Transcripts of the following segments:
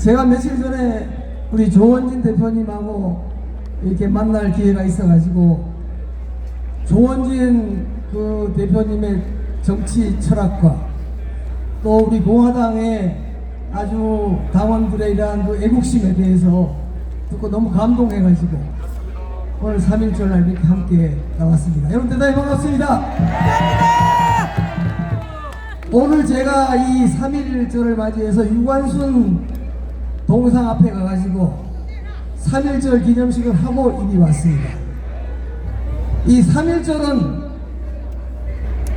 제가 며칠 전에 우리 조원진 대표님하고 이렇게 만날 기회가 있어가지고 조원진 그 대표님의 정치 철학과 또 우리 공화당의 아주 당원들에 대한 그 애국심에 대해서 듣고 너무 감동해가지고 오늘 3일절 날 이렇게 함께 나왔습니다. 여러분 대단히 반갑습니다. 오늘 제가 이 3일절을 맞이해서 유관순 동상 앞에 가가지고 3일절 기념식을 하고 이리 왔습니다. 이 3일절은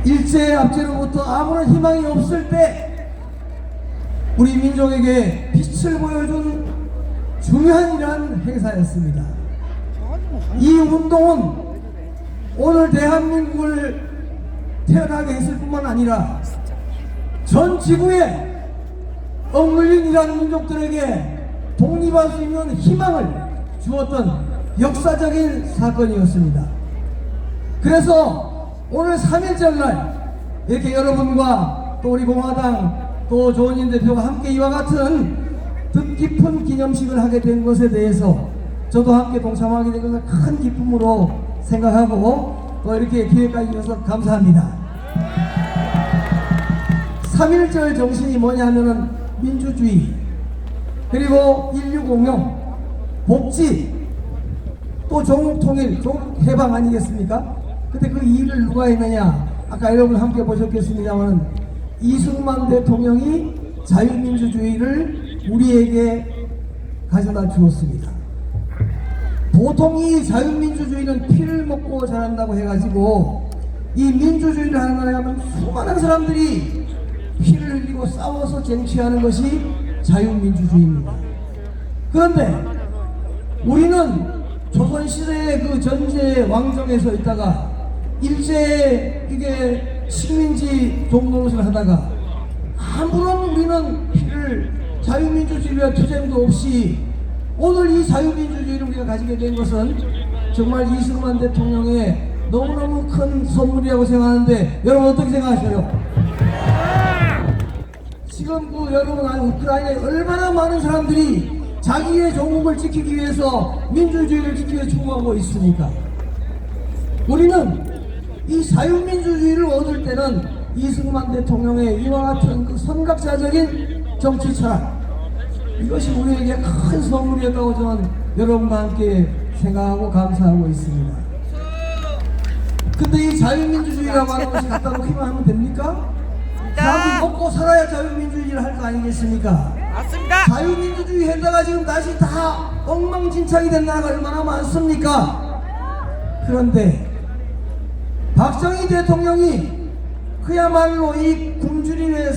일제 압제로부터 아무런 희망이 없을 때 우리 민족에게 빛을 보여준 중요한 이러한 행사였습니다. 이 운동은 오늘 대한민국을 태어나게 했을 뿐만 아니라 전 지구에 억눌린이라는 민족들에게 독립할 수 있는 희망을 주었던 역사적인 사건이었습니다. 그래서 오늘 3일절 날 이렇게 여러분과 또 우리 공화당 또 조원진 대표가 함께 이와 같은 뜻깊은 기념식을 하게 된 것에 대해서 저도 함께 동참하게 된 것을 큰 기쁨으로 생각하고 또 이렇게 기회까지 주셔서 감사합니다. 3.1절 정신이 뭐냐 하면은 민주주의 그리고 인류공영 복지 또 조국통일 조국해방 아니겠습니까? 근데 그 일을 누가 했느냐 아까 여러분 함께 보셨겠습니다만 이승만 대통령이 자유민주주의를 우리에게 가져다 주었습니다 보통 이 자유민주주의는 피를 먹고 자란다고 해가지고 이 민주주의를 하는 거냐 하면 수많은 사람들이 피를 흘리고 싸워서 쟁취하는 것이 자유민주주의입니다. 그런데 우리는 조선시대의 그 전제 왕정에서 있다가 일제 이게 식민지 종노릇을 하다가 아무런 우리는 피를 자유민주주의와 투쟁도 없이 오늘 이 자유민주주의를 우리가 가지게 된 것은 정말 이승만 대통령의 너무너무 큰 선물이라고 생각하는데 여러분 어떻게 생각하세요? 지금 그 여러분 아니 우크라이나에 얼마나 많은 사람들이 자기의 조국을 지키기 위해서 민주주의를 지키기 위해 추구하고 있습니까? 우리는 이 자유민주주의를 얻을 때는 이승만 대통령의 이와 같은 그 선각자적인 정치 철학 이것이 우리에게 큰 선물이었다고 저는 여러분과 함께 생각하고 감사하고 있습니다. 근데 이 자유민주주의라고 하는 것이 갖다 놓기만 하면 됩니까? 사람이 먹고 살아야 자유민주주의를 할 거 아니겠습니까? 맞습니다. 자유민주주의 했다가 지금 다시 다 엉망진창이 된 나라가 얼마나 많습니까? 그런데 박정희 대통령이 그야말로 이 굶주림의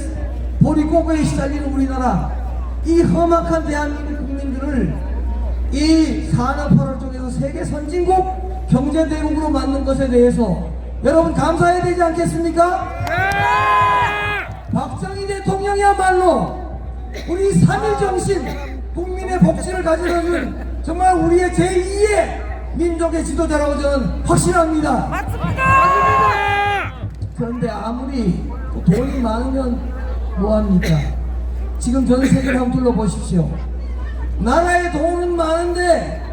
보리고개에 시달리는 우리나라 이 험악한 대한민국 국민들을 이 산업화를 쪽에서 세계 선진국 경제대국으로 만든 것에 대해서 여러분 감사해야 되지 않겠습니까? 우리 3일 정신 국민의 복지를 가져다준 정말 우리의 제2의 민족의 지도자라고 저는 확신합니다. 맞습니다. 그런데 아무리 또 돈이 많으면 뭐합니까? 지금 전 세계를 한번 둘러보십시오. 나라에 돈은 많은데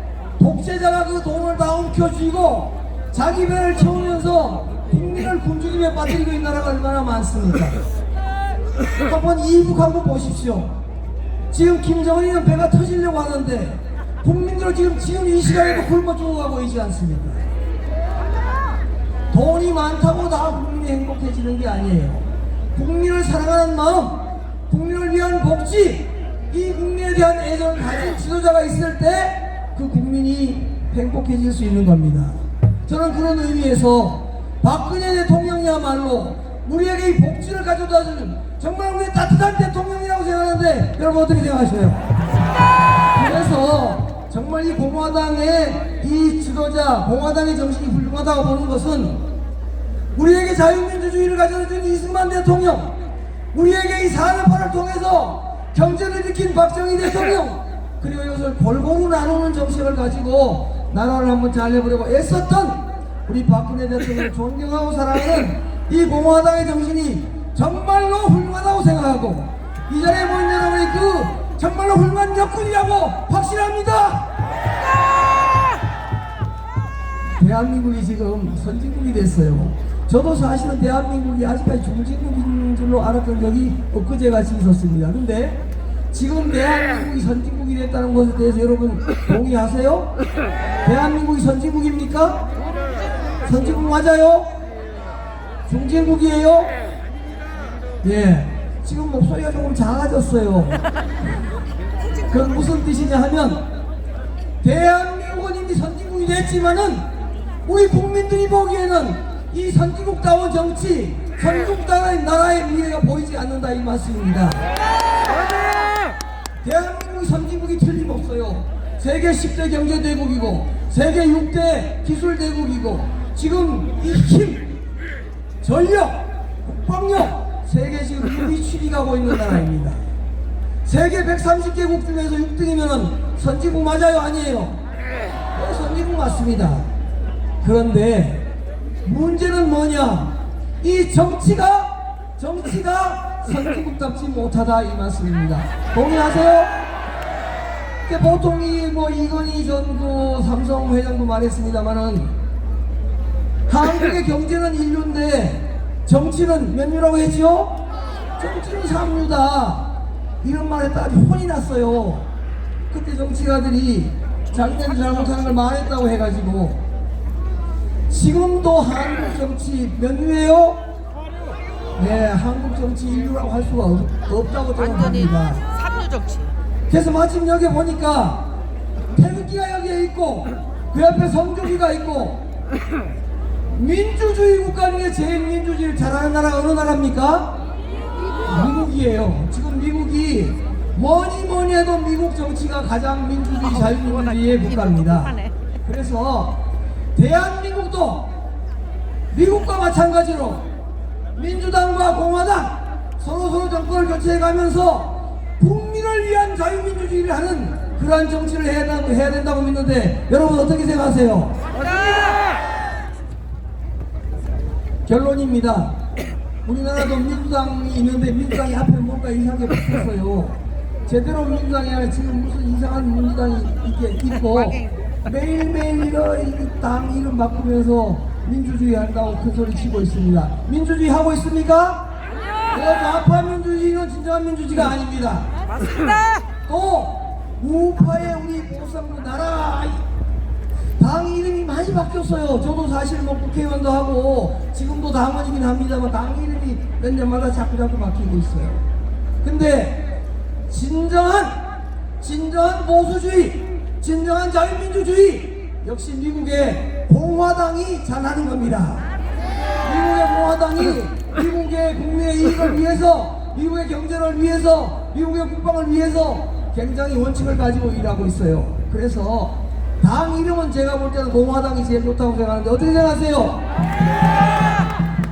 독재자가 그 돈을 다 움켜쥐고 자기 배를 채우면서 국민을 굶주림에 빠뜨리고 있는 나라가 얼마나 많습니까? 한번 이북 한번 보십시오. 지금 김정은이는 배가 터지려고 하는데 국민들은 지금 지금 이 시간에도 굶어 죽어가고 있지 않습니까? 돈이 많다고 다 국민이 행복해지는 게 아니에요. 국민을 사랑하는 마음, 국민을 위한 복지, 이 국민에 대한 애정을 가진 지도자가 있을 때 그 국민이 행복해질 수 있는 겁니다. 저는 그런 의미에서 박근혜 대통령이야말로 우리에게 이 복지를 가져다주는 정말 우리 따뜻한 대통령이라고 생각하는데 여러분 어떻게 생각하세요? 그래서 정말 이 공화당의 이 지도자, 공화당의 정신이 훌륭하다고 보는 것은 우리에게 자유민주주의를 가져다준 이승만 대통령, 우리에게 이 산업화를 통해서 경제를 일으킨 박정희 대통령, 그리고 이것을 골고루 나누는 정책을 가지고 나라를 한번 잘려보려고 애썼던 우리 박근혜 대통령을 존경하고 사랑하는 이 공화당의 정신이 정말로 훌륭하다고 생각하고 이 자리에 모인 여러분이 그 정말로 훌륭한 역군이라고 확신합니다. 대한민국이 지금 선진국이 됐어요. 저도 사실은 대한민국이 아직까지 중진국인 줄로 알았던 적이 엊그제 같이 있었습니다. 근데 지금 대한민국이 선진국이 됐다는 것에 대해서 여러분 동의하세요? 대한민국이 선진국입니까? 선진국 맞아요? 중진국이에요? 예. 지금 목소리가 조금 작아졌어요. 그건 무슨 뜻이냐 하면 대한민국은 이미 선진국이 됐지만은 우리 국민들이 보기에는 이 선진국다운 정치, 선진국다운 나라의 미래가 보이지 않는다 이 말씀입니다. 대한민국이 선진국이 틀림없어요. 세계 10대 경제대국이고 세계 6대 기술대국이고 지금 이 힘, 전력, 국방력 세계 지금 6위 추리가고 있는 나라입니다. 세계 130개국 중에서 6등이면 선진국 맞아요? 아니에요? 어, 선진국 맞습니다. 그런데 문제는 뭐냐? 이 정치가 정치가 선진국답지 못하다 이 말씀입니다. 동의하세요? 보통 이 뭐 이건희 전그 삼성 회장도 말했습니다만은 한국의 경제는 인류인데 정치는 몇 류라고 했죠? 정치는 삼류다. 이런 말 했다가 혼이 났어요. 그때 정치가들이 자기들이 잘못하는 걸 말했다고 해가지고 지금도 한국 정치 몇 류예요? 네, 한국 정치 인류라고 할 수가 없, 없다고 저는 봅니다. 삼류 정치. 그래서 마침 여기 보니까 태극기가 여기에 있고 그 옆에 성조기가 있고 민주주의 국가 중에 제일 민주주의를 잘하는 나라가 어느 나라입니까? 미국이에요. 지금 미국이 뭐니 뭐니 해도 미국 정치가 가장 민주주의 자유민주주의의 국가입니다. 그래서 대한민국도 미국과 마찬가지로 민주당과 공화당 서로 서로 정권을 교체해 가면서 국민을 위한 자유민주주의를 하는 그러한 정치를 해야, 해야 된다고 믿는데 여러분 어떻게 생각하세요? 결론입니다. 우리나라도 민주당이 있는데 민주당이 앞에 뭔가 이상하게 붙었어요. 제대로 민주당이 아니라 지금 무슨 이상한 민주당이 이렇게 있고 매일매일 이당 이름 바꾸면서 민주주의 한다고 큰 소리 치고 있습니다. 민주주의 하고 있습니까? 네, 좌파 민주주의는 진정한 민주주의가 아닙니다. 맞습니다. 또 우파의 우리 보상도 나라 당 이름이 많이 바뀌었어요. 저도 사실 뭐 국회의원도 하고 지금도 당원이긴 합니다만 당 이름이 몇 년마다 자꾸 자꾸 바뀌고 있어요. 근데 진정한 진정한 보수주의, 진정한 자유민주주의 역시 미국의 공화당이 잘하는 겁니다. 미국의 공화당이 미국의 국민의 이익을 위해서 미국의 경제를 위해서 미국의 국방을 위해서 굉장히 원칙을 가지고 일하고 있어요. 그래서 당 이름은 제가 볼 때는 공화당이 제일 좋다고 생각하는데 어떻게 생각하세요?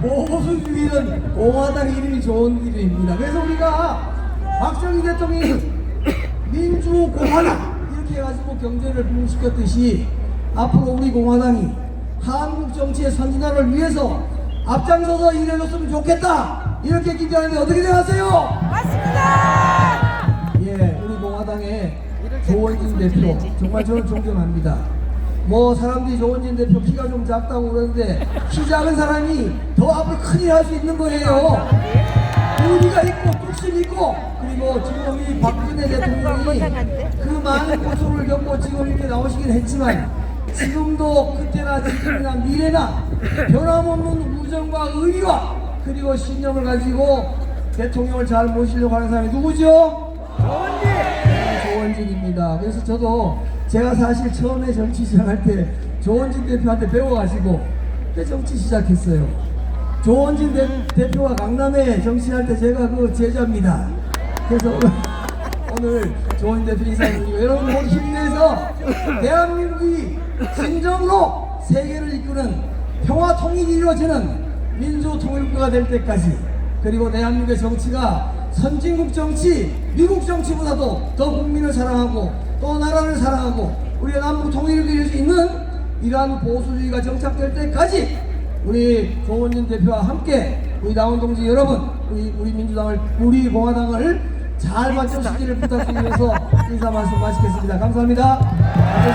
보수 주의는 공화당 이름이 좋은 이름입니다. 그래서 우리가 박정희 대통령이 민주공화당 이렇게 해가지고 경제를 부흥시켰듯이 앞으로 우리 공화당이 한국 정치의 선진화를 위해서 앞장서서 일해줬으면 좋겠다 이렇게 기대하는데 어떻게 생각하세요? 맞습니다. 조원진 대표 정말 저는 존경합니다. 뭐 사람들이 조원진 대표 키가 좀 작다고 그러는데 키 작은 사람이 더 앞으로 큰일 할 수 있는 거예요. 의리가 있고 뚝심 있고 그리고 지금 이 박근혜 대통령이 그 많은 고초를 겪고 지금 이렇게 나오시긴 했지만 지금도 그때나 지금이나 미래나 변함없는 우정과 의리와 그리고 신념을 가지고 대통령을 잘 모시려고 하는 사람이 누구죠? 네, 조원진입니다. 그래서 저도 제가 사실 처음에 정치 시작할 때 조원진 대표한테 배워가지고 그때 정치 시작했어요. 조원진 대, 표가 강남에 정치할 때 제가 그 제자입니다. 그래서 오늘, 조원진 대표 인사드리고 여러분 모두 힘내서 대한민국이 진정으로 세계를 이끄는 평화 통일이 이루어지는 민주 통일국가가 될 때까지 그리고 대한민국의 정치가 선진국 정치, 미국 정치보다도 더 국민을 사랑하고 또 나라를 사랑하고 우리의 남북 통일을 이룰 수 있는 이러한 보수주의가 정착될 때까지 우리 조원진 대표와 함께 우리 당원 동지 여러분, 우리, 우리 민주당을, 우리 공화당을 잘 봐주시기를 부탁드리면서 인사 말씀 마치겠습니다. 감사합니다.